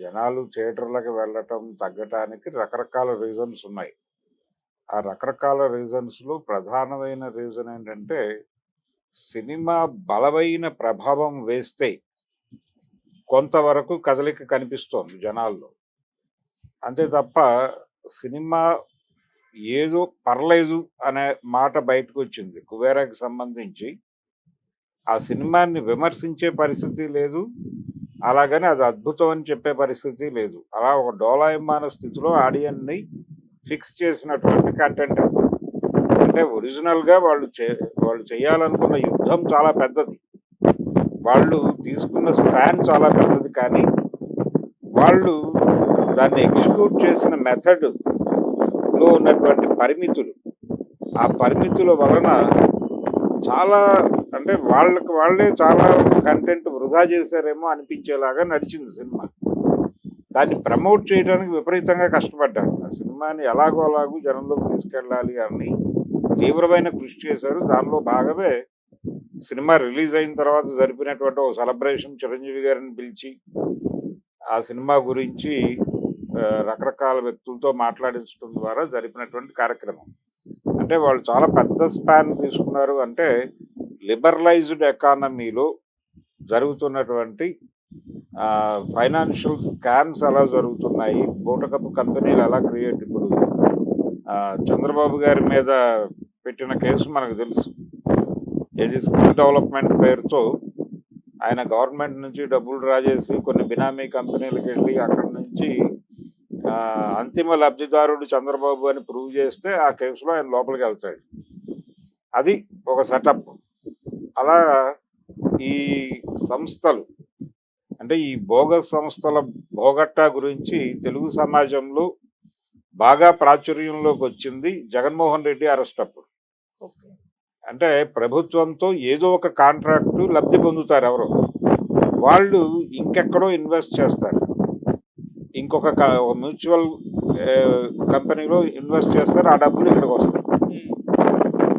జనాలు థియేటర్లకు వెళ్ళటం తగ్గటానికి రకరకాల రీజన్స్ ఉన్నాయి. ఆ రకరకాల రీజన్స్లో ప్రధానమైన రీజన్ ఏంటంటే సినిమా బలమైన ప్రభావం వేస్తే కొంతవరకు కదలిక కనిపిస్తోంది జనాల్లో. అంతే తప్ప సినిమా ఏదో పర్లేదు అనే మాట బయటకు వచ్చింది కుబేరాకి సంబంధించి ఆ సినిమాని విమర్శించే పరిస్థితి లేదు. అలాగని అది అద్భుతం అని చెప్పే పరిస్థితి లేదు. అలా ఒక డోలాయమాన స్థితిలో ఆడియన్ని ఫిక్స్ చేసినటువంటి కంటెంట్ అంటే ఒరిజినల్గా వాళ్ళు చే వాళ్ళు చేయాలనుకున్న యుద్ధం చాలా పెద్దది. వాళ్ళు తీసుకున్న స్పాన్ చాలా పెద్దది కానీ వాళ్ళు దాన్ని ఎగ్జిక్యూట్ చేసిన మెథడ్లో ఉన్నటువంటి పరిమితులు. ఆ పరిమితుల వలన చాలా అంటే వాళ్ళకి వాళ్ళే చాలా కంటెంట్ వృధా చేశారేమో అనిపించేలాగా నడిచింది సినిమా. దాన్ని ప్రమోట్ చేయడానికి విపరీతంగా కష్టపడ్డారు. ఆ సినిమాని ఎలాగో అలాగూ జనంలోకి తీసుకెళ్ళాలి అని తీవ్రమైన కృషి చేశారు. దానిలో భాగమే సినిమా రిలీజ్ అయిన తర్వాత జరిపినటువంటి ఒక సెలబ్రేషన్ చిరంజీవి గారిని పిలిచి ఆ సినిమా గురించి రకరకాల వ్యక్తులతో మాట్లాడించడం ద్వారా జరిపినటువంటి కార్యక్రమం. అంటే వాళ్ళు చాలా పెద్ద స్పాన్ తీసుకున్నారు. అంటే లిబరలైజ్డ్ ఎకానమీలో జరుగుతున్నటువంటి ఫైనాన్షియల్ స్కామ్స్ ఎలా జరుగుతున్నాయి. బూటకపు కంపెనీలు ఎలా క్రియేట్ ఇప్పుడు చంద్రబాబు గారి మీద పెట్టిన కేసు మనకు తెలుసు. ఏది స్కిల్ డెవలప్మెంట్ పేరుతో ఆయన గవర్నమెంట్ నుంచి డబ్బులు డ్రా చేసి కొన్ని బినామీ కంపెనీలకు వెళ్ళి అక్కడి నుంచి అంతిమ లబ్ధిదారుడు చంద్రబాబు అని ప్రూవ్ చేస్తే ఆ కేసులో ఆయన లోపలికి వెళ్తాడు. అది ఒక సెటప్. అలా ఈ సంస్థలు అంటే ఈ బోగస్ సంస్థల బోగట్టా గురించి తెలుగు సమాజంలో బాగా ప్రాచుర్యంలోకి వచ్చింది జగన్మోహన్ రెడ్డి అరెస్ట్ అప్పుడు. అంటే ప్రభుత్వంతో ఏదో ఒక కాంట్రాక్టు లబ్ధి పొందుతారు ఎవరో. వాళ్ళు ఇంకెక్కడో ఇన్వెస్ట్ చేస్తారు. ఇంకొక మ్యూచువల్ కంపెనీలో ఇన్వెస్ట్ చేస్తారు ఆ డబ్బులు ఇక్కడికి వస్తాయి.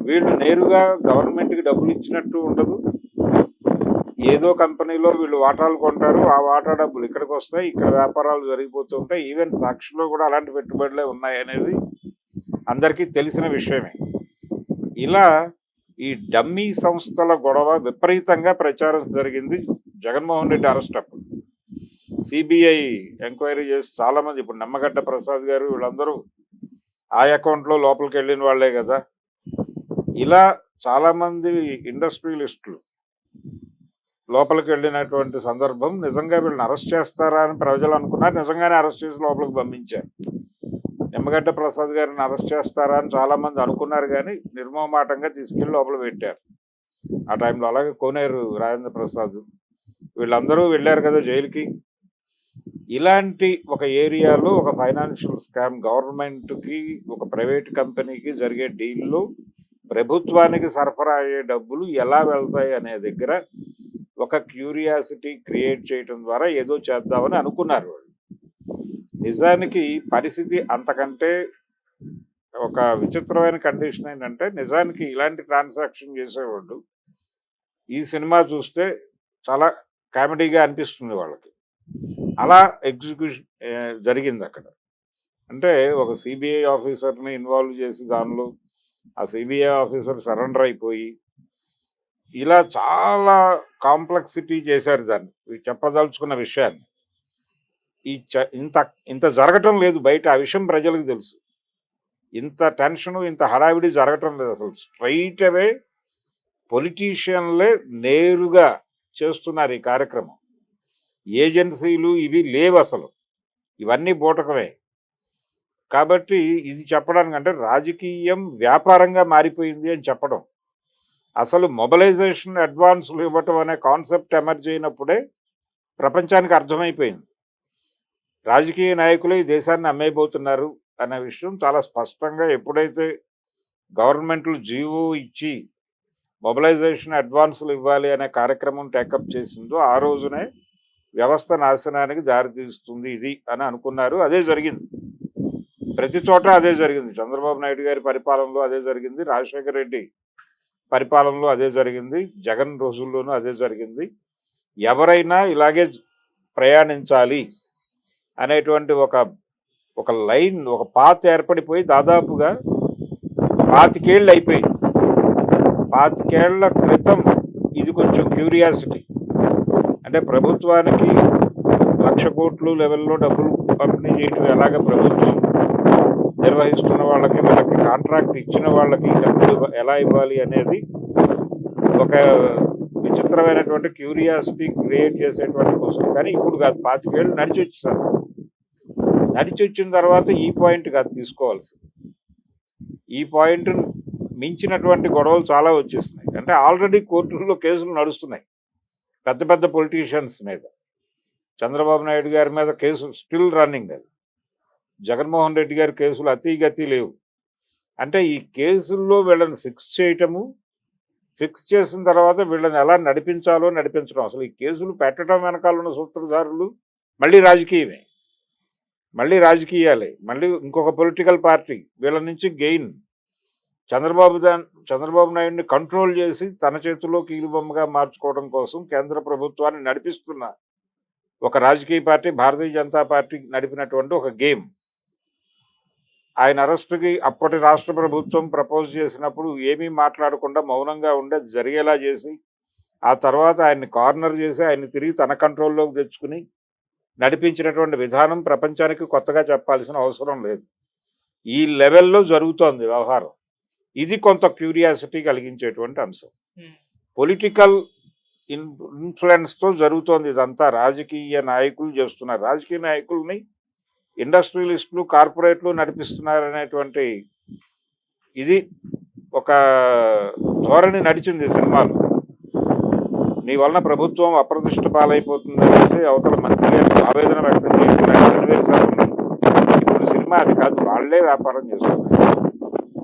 వీళ్ళు నేరుగా గవర్నమెంట్కి డబ్బులు ఇచ్చినట్టు ఉండదు. ఏదో కంపెనీలో వీళ్ళు వాటాలు కొంటారు ఆ వాటా డబ్బులు ఇక్కడికి వస్తాయి ఇక్కడ వ్యాపారాలు జరిగిపోతూ ఉంటాయి. ఈవెన్ సాక్షిలో కూడా అలాంటి పెట్టుబడులే ఉన్నాయి అనేది అందరికీ తెలిసిన విషయమే. ఇలా ఈ డమ్మీ సంస్థల గొడవ విపరీతంగా ప్రచారం జరిగింది జగన్మోహన్ రెడ్డి అరెస్ట్ అప్పుడు సిబిఐ ఎంక్వైరీ చేసి చాలా మంది ఇప్పుడు నిమ్మగడ్డ ప్రసాద్ గారు వీళ్ళందరూ ఆ అకౌంట్లో లోపలికి వెళ్ళిన వాళ్ళే కదా. ఇలా చాలామంది ఇండస్ట్రియలిస్టులు లోపలికి వెళ్ళినటువంటి సందర్భం నిజంగా వీళ్ళని అరెస్ట్ చేస్తారా అని ప్రజలు అనుకున్నారు. నిజంగానే అరెస్ట్ చేసి లోపలికి పంపించారు. నిమ్మగడ్డ ప్రసాద్ గారిని అరెస్ట్ చేస్తారా అని చాలామంది అనుకున్నారు కానీ నిర్మమాటంగా తీసుకెళ్ళి లోపల పెట్టారు. ఆ టైంలో అలాగే కోనేరు రాజేంద్ర ప్రసాద్ వీళ్ళందరూ వెళ్ళారు కదా జైలుకి. ఇలాంటి ఒక ఏరియాలో ఒక ఫైనాన్షియల్ స్కామ్ గవర్నమెంట్కి ఒక ప్రైవేట్ కంపెనీకి జరిగే డీల్లో ప్రభుత్వానికి సరఫరా అయ్యే డబ్బులు ఎలా వెళ్తాయి అనే దగ్గర ఒక క్యూరియాసిటీ క్రియేట్ చేయడం ద్వారా ఏదో చేద్దామని అనుకున్నారు వాళ్ళు. నిజానికి పరిస్థితి అంతకంటే ఒక విచిత్రమైన కండిషన్ ఏంటంటే నిజానికి ఇలాంటి ట్రాన్సాక్షన్ చేసేవాళ్ళు ఈ సినిమా చూస్తే చాలా కామెడీగా అనిపిస్తుంది వాళ్ళకి. అలా ఎగ్జిక్యూషన్ జరిగింది అక్కడ అంటే ఒక సిబిఐ ఆఫీసర్ని ఇన్వాల్వ్ చేసి దానిలో ఆ సిబిఐ ఆఫీసర్ సరెండర్ అయిపోయి ఇలా చాలా కాంప్లెక్సిటీ చేశారు దాన్ని. చెప్పదలుచుకున్న విషయాన్ని. ఈ చ- ఇంత ఇంత జరగటం లేదు బయట ఆ విషయం ప్రజలకు తెలుసు. ఇంత టెన్షన్ ఇంత హడావిడి జరగటం లేదు అసలు. స్ట్రైట్ అవే పొలిటీషియన్లే నేరుగా చేస్తున్నారు ఈ కార్యక్రమం. ఏజెన్సీలు ఇవి లేవు అసలు. ఇవన్నీ బూటకమే. కాబట్టి ఇది చెప్పడానికి అంటే రాజకీయం వ్యాపారంగా మారిపోయింది అని చెప్పడం. అసలు మొబలైజేషన్ అడ్వాన్స్లు ఇవ్వటం అనే కాన్సెప్ట్ ఎమర్జ్ అయినప్పుడే ప్రపంచానికి అర్థమైపోయింది. రాజకీయ నాయకులు ఈ దేశాన్ని అమ్మేయబోతున్నారు అనే విషయం చాలా స్పష్టంగా ఎప్పుడైతే గవర్నమెంట్లు జీవో ఇచ్చి మొబలైజేషన్ అడ్వాన్సులు ఇవ్వాలి అనే కార్యక్రమం టేకప్ చేసిందో ఆ రోజునే వ్యవస్థ నాశనానికి దారితీస్తుంది ఇది అని అనుకున్నారు. అదే జరిగింది. ప్రతి చోట అదే జరిగింది. చంద్రబాబు నాయుడు గారి పరిపాలనలో అదే జరిగింది. రాజశేఖర రెడ్డి పరిపాలనలో అదే జరిగింది. జగన్ రోజుల్లోనూ అదే జరిగింది. ఎవరైనా ఇలాగే ప్రయాణించాలి అనేటువంటి ఒక ఒక లైన్ ఒక పాత ఏర్పడిపోయి దాదాపుగా పాతికేళ్ళు అయిపోయింది. పాతికేళ్ళ క్రితం ఇది కొంచెం క్యూరియాసిటీ. అంటే ప్రభుత్వానికి లక్ష కోట్లు లెవెల్లో డబ్బులు పంపిణీ చేయడం ఎలాగ ప్రభుత్వం నిర్వహిస్తున్న వాళ్ళకి వాళ్ళకి కాంట్రాక్ట్ ఇచ్చిన వాళ్ళకి డబ్బులు ఎలా ఇవ్వాలి అనేది ఒక విచిత్రమైనటువంటి క్యూరియాసిటీ క్రియేట్ చేసేటువంటి కోసం. కానీ ఇప్పుడు కాదు పాతికేళ్ళు నడిచి వచ్చేసారు నడిచి వచ్చిన తర్వాత ఈ పాయింట్ కాదు తీసుకోవాల్సింది. ఈ పాయింట్ మించినటువంటి గొడవలు చాలా వచ్చేస్తున్నాయి. అంటే ఆల్రెడీ కోర్టుల్లో కేసులు నడుస్తున్నాయి. పెద్ద పెద్ద పొలిటీషియన్స్ మీద. చంద్రబాబు నాయుడు గారి మీద కేసు స్టిల్ రన్నింగ్ అది. జగన్మోహన్ రెడ్డి గారి కేసులు అతి గతి లేవు. అంటే ఈ కేసుల్లో వీళ్ళని ఫిక్స్ చేయటము ఫిక్స్ చేసిన తర్వాత వీళ్ళని ఎలా నడిపించాలో నడిపించడం. అసలు ఈ కేసులు పెట్టడం వెనకాల ఉన్న సూత్రధారులు మళ్ళీ రాజకీయమే. మళ్ళీ రాజకీయాలే. మళ్ళీ ఇంకొక పొలిటికల్ పార్టీ వీళ్ళ నుంచి గెయిన్ చంద్రబాబు చంద్రబాబు నాయుడిని కంట్రోల్ చేసి తన చేతిలో కీలుబొమ్మగా మార్చుకోవడం కోసం కేంద్ర ప్రభుత్వాన్ని నడిపిస్తున్న ఒక రాజకీయ పార్టీ భారతీయ జనతా పార్టీ నడిపినటువంటి ఒక గేమ్. ఆయన అరెస్టుకి అప్పటి రాష్ట్ర ప్రభుత్వం ప్రపోజ్ చేసినప్పుడు ఏమీ మాట్లాడకుండా మౌనంగా ఉండే జరిగేలా చేసి ఆ తర్వాత ఆయన్ని కార్నర్ చేసి ఆయన్ని తిరిగి తన కంట్రోల్లోకి తెచ్చుకుని నడిపించినటువంటి విధానం ప్రపంచానికి కొత్తగా చెప్పాల్సిన అవసరం లేదు. ఈ లెవెల్లో జరుగుతోంది వ్యవహారం. ఇది కొంత క్యూరియాసిటీ కలిగించేటువంటి అంశం. పొలిటికల్ ఇన్ ఇన్ఫ్లుయెన్స్తో జరుగుతోంది ఇదంతా. రాజకీయ నాయకులు చేస్తున్నారు రాజకీయ నాయకుల్ని ఇండస్ట్రియలిస్టులు కార్పొరేట్లు నడిపిస్తున్నారనేటువంటి ఇది ఒక ధోరణి నడిచింది సినిమాలో. నీ వలన ప్రభుత్వం అప్రతిష్ట పాలైపోతుంది అనేసి అవతల మంత్రి గారు ఆవేదన వ్యక్తం చేసిన సన్నివేశాలు ఇప్పుడు సినిమా అది కాదు వాళ్ళే వ్యాపారం చేస్తున్నారు.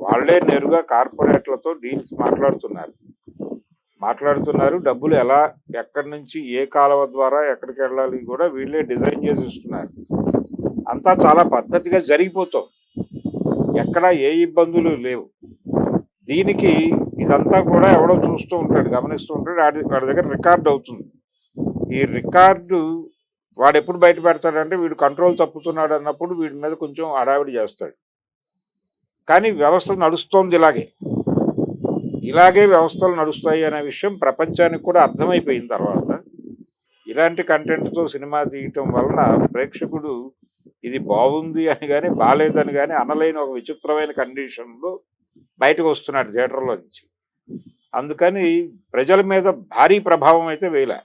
వాళ్ళే నేరుగా కార్పొరేట్లతో డీల్స్ మాట్లాడుతున్నారు. మాట్లాడుతున్నారు డబ్బులు ఎలా ఎక్కడి నుంచి ఏ కాలువ ద్వారా ఎక్కడికి వెళ్ళాలి కూడా వీళ్ళే డిజైన్ చేసి ఇస్తున్నారు అంతా చాలా పద్ధతిగా జరిగిపోతాం. ఎక్కడ ఏ ఇబ్బందులు లేవు. దీనికి ఇదంతా కూడా ఎవడో చూస్తూ ఉంటాడు గమనిస్తూ ఉంటాడు వాడి వాడి దగ్గర రికార్డు అవుతుంది. ఈ రికార్డు వాడు ఎప్పుడు బయట పెడతాడంటే వీడు కంట్రోల్ తప్పుతున్నాడు అన్నప్పుడు వీడి మీద కొంచెం హడావిడి చేస్తాడు. కానీ వ్యవస్థ నడుస్తోంది ఇలాగే. ఇలాగే వ్యవస్థలు నడుస్తాయి అనే విషయం ప్రపంచానికి కూడా అర్థమైపోయిన తర్వాత ఇలాంటి కంటెంట్తో సినిమా తీయటం వలన ప్రేక్షకుడు ఇది బాగుంది అని కానీ బాగాలేదని కానీ అనలేని ఒక విచిత్రమైన కండిషన్లో బయటకు వస్తున్నాడు థియేటర్లో నుంచి. అందుకని ప్రజల మీద భారీ ప్రభావం అయితే వేయలే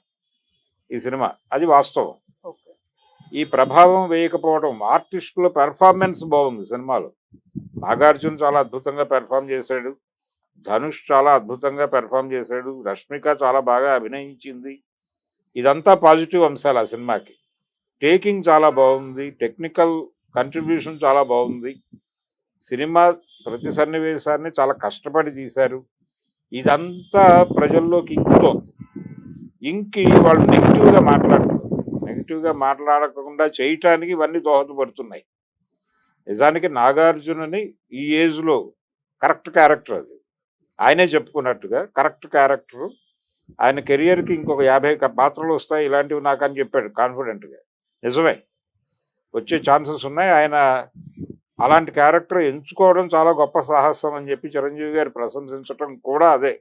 ఈ సినిమా. అది వాస్తవం. ఈ ప్రభావం వేయకపోవడం ఆర్టిస్టుల పెర్ఫార్మెన్స్ బాగుంది సినిమాలో. నాగార్జున చాలా అద్భుతంగా పెర్ఫామ్ చేశాడు. ధనుష్ చాలా అద్భుతంగా పెర్ఫామ్ చేశాడు. రష్మిక చాలా బాగా అభినయించింది. ఇదంతా పాజిటివ్ అంశాలు ఆ సినిమాకి. టేకింగ్ చాలా బాగుంది. టెక్నికల్ కంట్రిబ్యూషన్ చాలా బాగుంది. సినిమా ప్రతి సన్నివేశాన్ని చాలా కష్టపడి తీశారు. ఇదంతా ప్రజల్లోకి ఇంకుతోంది. ఇంకి వాళ్ళు నెగిటివ్గా మాట్లాడుతున్నారు. నెగిటివ్గా మాట్లాడకుండా చేయటానికి ఇవన్నీ దోహదపడుతున్నాయి. నిజానికి నాగార్జునని ఈ ఏజ్లో కరెక్ట్ క్యారెక్టర్ అది. ఆయనే చెప్పుకున్నట్టుగా కరెక్ట్ క్యారెక్టర్. ఆయన కెరియర్కి ఇంకొక యాభై పాత్రలు వస్తాయి ఇలాంటివి నాకు అని చెప్పాడు కాన్ఫిడెంట్గా. నిజమే. వచ్చే ఛాన్సెస్ ఉన్నాయి. ఆయన అలాంటి క్యారెక్టర్ ఎంచుకోవడం చాలా గొప్ప సాహసం అని చెప్పి చిరంజీవి గారు ప్రశంసించడం కూడా అదే.